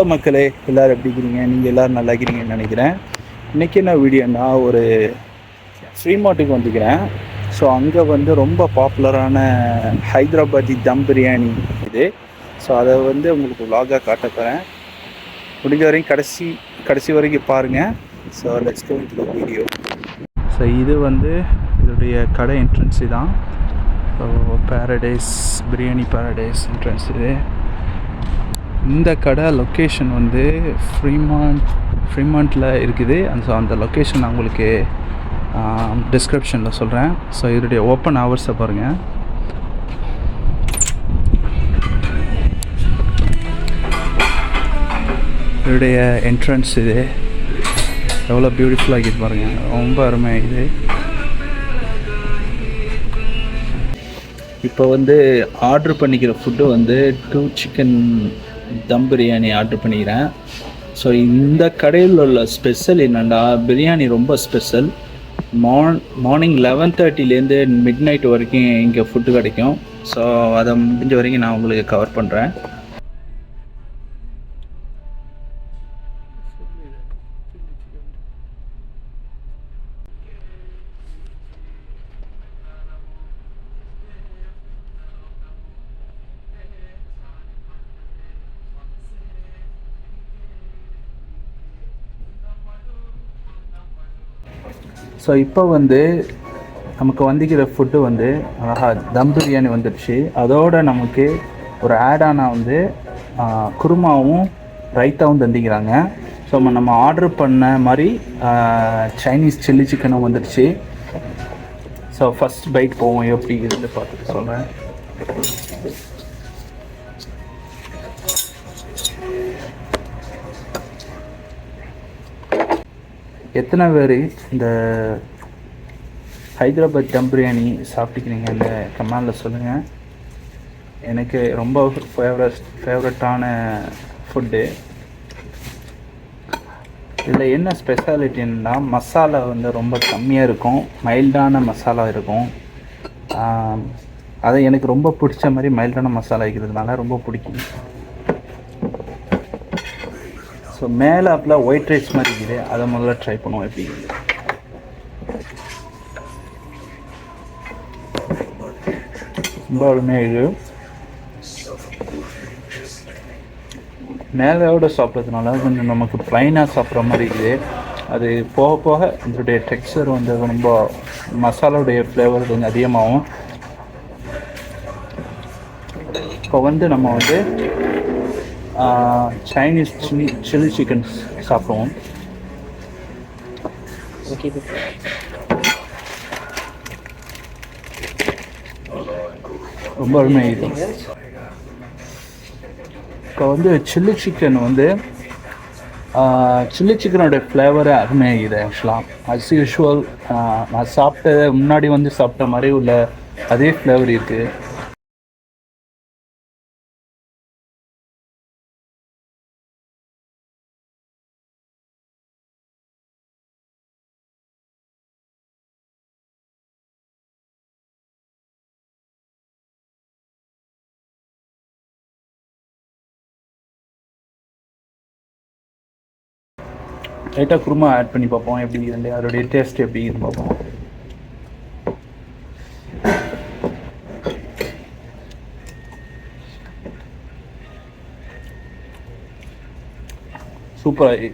Hello மக்களே எல்லோரும் எப்படி இருக்கிறீங்க நீங்கள் எல்லோரும் நல்லா இருக்கிறீங்கன்னு நினைக்கிறேன். இன்றைக்கி என்ன வீடியோனா ஒரு ஃப்ரீமார்ட்டுக்கு வந்துக்கிறேன் ஸோ அங்கே வந்து ரொம்ப பாப்புலரான ஹைதராபாதி தம் பிரியாணி இது. ஸோ அதை வந்து உங்களுக்கு vlog-ஆ காட்ட போகிறேன் முடிஞ்ச வரைக்கும் கடைசி கடைசி வரைக்கும் பாருங்கள் so let's go to video so இது வந்து இதோடைய கடை என்ட்ரன்ஸு தான். So Paradise biryani Paradise entrance இது. இந்த கடை லொக்கேஷன் வந்து ஃப்ரீமாண்ட் ஃப்ரீமாண்ட்டில் இருக்குது. அந்த ஸோ அந்த லொக்கேஷன் நான் உங்களுக்கு டிஸ்கிரிப்ஷனில் சொல்கிறேன் ஸோ இதோடைய ஓப்பன் ஹவர்ஸை பாருங்கள் இதோடைய என்ட்ரன்ஸ் இது. எவ்வளோ பியூட்டிஃபுல்லாக இருக்குது பாருங்கள் ரொம்ப அருமையாக இது. இப்போ வந்து ஆர்டர் பண்ணிக்கிற ஃபுட்டு வந்து two chicken dum biryani order பண்ணிக்கிறேன். ஸோ இந்த கடையில் உள்ள ஸ்பெஷல் என்னென்னா பிரியாணி ரொம்ப ஸ்பெஷல் மார்ன் மார்னிங் லெவன் தேர்ட்டிலேருந்து மிட் நைட் வரைக்கும் இங்கே ஃபுட்டு கிடைக்கும். ஸோ அதை முடிஞ்ச வரைக்கும் நான் உங்களுக்கு கவர் பண்ணுறேன் ஸோ இப்போ வந்து நமக்கு வந்திக்கிற ஃபுட்டு வந்து அழகா தம் பிரியாணி வந்துடுச்சு. அதோட நமக்கு ஒரு ஆடானா வந்து குருமாவும் ரைத்தாவும் தந்திக்கிறாங்க. ஸோ நம்ம ஆர்டர் பண்ண மாதிரி சைனீஸ் சில்லி சிக்கனும் வந்துடுச்சு. ஸோ ஃபஸ்ட் பைட் போவோம். எப்படி இருந்து பார்த்துட்டு சொல்கிறேன் எத்தனை பேர் இந்த ஹைதராபாத் தம் பிரியாணி சாப்பிட்டுக்கிறீங்கன்னு கமெண்டில் சொல்லுங்கள் எனக்கு ரொம்ப ஃபேவரட் ஃபேவரட்டான ஃபுட்டு இதில் என்ன ஸ்பெஷாலிட்டின்னா மசாலா வந்து ரொம்ப கம்மியாக இருக்கும். மைல்டான மசாலா இருக்கும். அது எனக்கு ரொம்ப பிடிச்ச மாதிரி மைல்டான மசாலா இருக்கிறதுனால ரொம்ப பிடிக்கும். ஸோ மேலே அப்பில் ஒயிட் ரைஸ் மாதிரி இருக்குது. அதை முதல்ல ட்ரை பண்ணுவோம் எப்படி? ரொம்ப அருமையாக இருக்குது. மேலேயோட சாப்பிட்றதுனால கொஞ்சம் நமக்கு ப்ளைனாக சாப்பிட்ற மாதிரி இருக்குது. அது போக போக இதோடைய டெக்ஸ்சர் வந்து ரொம்ப மசாலாவுடைய ஃப்ளேவர் கொஞ்சம் அதிகமாகும். இப்போ வந்து நம்ம வந்து சைனீஸ் சில்லி சில்லி சிக்கன் சாப்பிடுவோம். ரொம்ப அருமையாக இப்போ வந்து சில்லி சிக்கன் வந்து சில்லி சிக்கனோட ஃப்ளேவரே அருமையாகுது ஆக்சுவலாக அஸ் யூஷுவல் நான் சாப்பிட்ட முன்னாடி வந்து சாப்பிட்ட மாதிரி உள்ள அதே ஃப்ளேவர் இருக்குது லைட்டாக குருமா ஆட் பண்ணி பார்ப்போம். எப்படி இருந்து அதோடைய டேஸ்ட் எப்படி இருக்குன்னு பார்ப்போம். சூப்பராக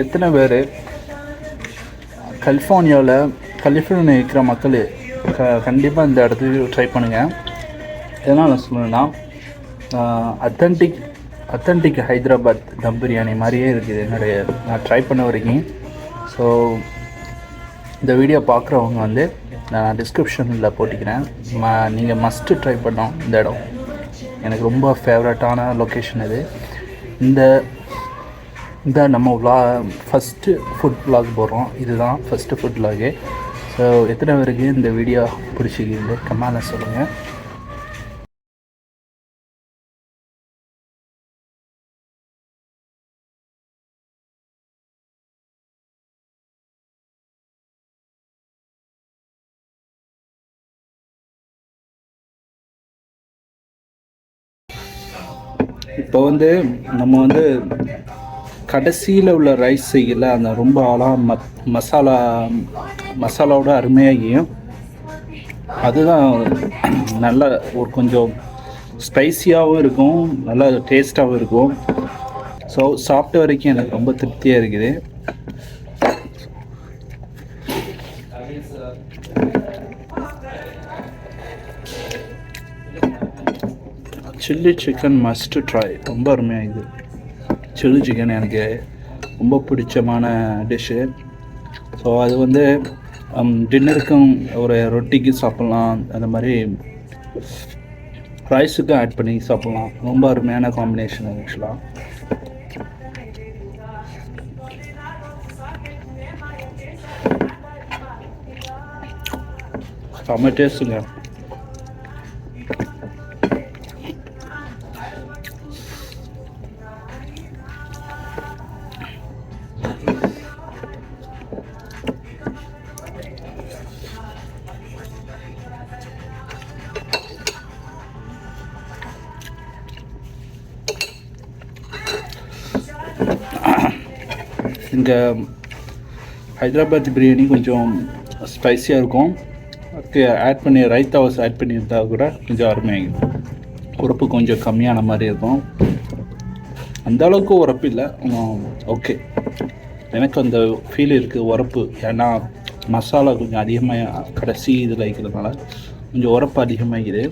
எத்தனை பேர்? கலிஃபோர்னியாவில் கலிஃபோர்னியா இருக்கிற மக்கள் க கண்டிப்பாக இந்த இடத்துக்கு ட்ரை பண்ணுங்கள் எதனால் நான் சொல்லணும்னா அத்தன்டிக் அத்தன்டிக் ஹைதராபாத் தம் பிரியாணி மாதிரியே இருக்குது என்னுடைய நான் ட்ரை பண்ண வரைக்கும். ஸோ இந்த வீடியோ பார்க்குறவங்க வந்து நான் டிஸ்கிரிப்ஷனில் போட்டிக்கிறேன். ம நீங்கள் மஸ்ட்டு ட்ரை பண்ணோம் இந்த இடம். எனக்கு ரொம்ப ஃபேவரட்டான லொக்கேஷன் இது. இந்த இந்த நம்ம விலா ஃபஸ்ட்டு ஃபுட் விலாக் போகிறோம் இதுதான் ஃபஸ்ட்டு ஃபுட் விலாகு ஸோ எத்தனை பேருக்கு இந்த வீடியோ பிடிச்சிக்கிது கமான சொல்லுங்கள் இப்போ வந்து நம்ம வந்து கடைசியில் உள்ள ரைஸ் செய்யல அந்த ரொம்ப ஆளாக மத் மசாலா மசாலாவோட அருமையாகியும் அதுதான் நல்ல ஒரு கொஞ்சம் ஸ்பைசியாகவும் இருக்கும் நல்லா டேஸ்ட்டாகவும் இருக்கும். ஸோ சாப்பிட்ட வரைக்கும் எனக்கு ரொம்ப திருப்தியாக இருக்குது. சில்லி சிக்கன் மஸ்ட் ட்ரை ரொம்ப அருமையாக இருக்குது சில்லி சிக்கன் எனக்கு ரொம்ப பிடிச்சமான டிஷ்ஷு ஸோ அது வந்து டின்னருக்கும் ஒரு ரொட்டிக்கு சாப்பிட்லாம். அந்த மாதிரி ரைஸுக்கும் ஆட் பண்ணி சாப்பிட்லாம். ரொம்ப அருமையான காம்பினேஷன் ஆக்சுவலாக செம்ம டேஸ்ட்டுங்க இங்கே ஹைதராபாத் பிரியாணி கொஞ்சம் ஸ்பைஸியாக இருக்கும். அதுக்கு ஆட் பண்ணி ரைத்தாவை ஆட் பண்ணியிருந்தா கூட கொஞ்சம் அருமையாக உரப்பு கொஞ்சம் கம்மியான மாதிரி இருக்கும். அந்த அளவுக்கு உரப்பு இல்லை. ஓகே எனக்கு அந்த ஃபீல் இருக்குது உரப்பு. ஏன்னா மசாலா கொஞ்சம் அதிகமாக கடைசி இதில் இருக்கிறதுனால கொஞ்சம் உரப்பு அதிகமாகிது.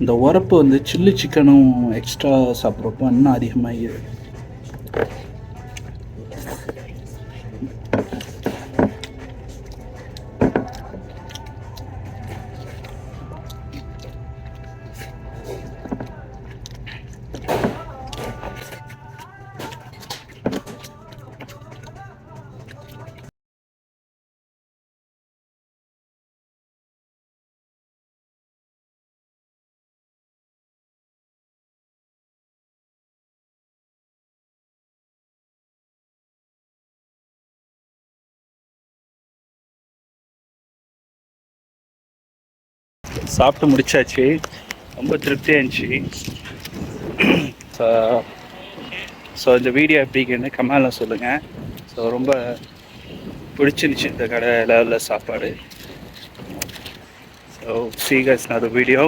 இந்த உரப்பு வந்து சில்லி சிக்கனும் எக்ஸ்ட்ரா சாப்பிட்றப்போ இன்னும் அதிகமாகிது Thank you. சாப்பிட்டு முடிச்சாச்சு. ரொம்ப திருப்தியாக இருந்துச்சு. ஸோ ஸோ இந்த வீடியோ எப்படின்னு கமெண்டில் சொல்லுங்கள் ஸோ ரொம்ப பிடிச்சிருந்துச்சு இந்த கடை லெவலில் சாப்பாடு. ஸோ சீகர்ஸ் நான் வீடியோ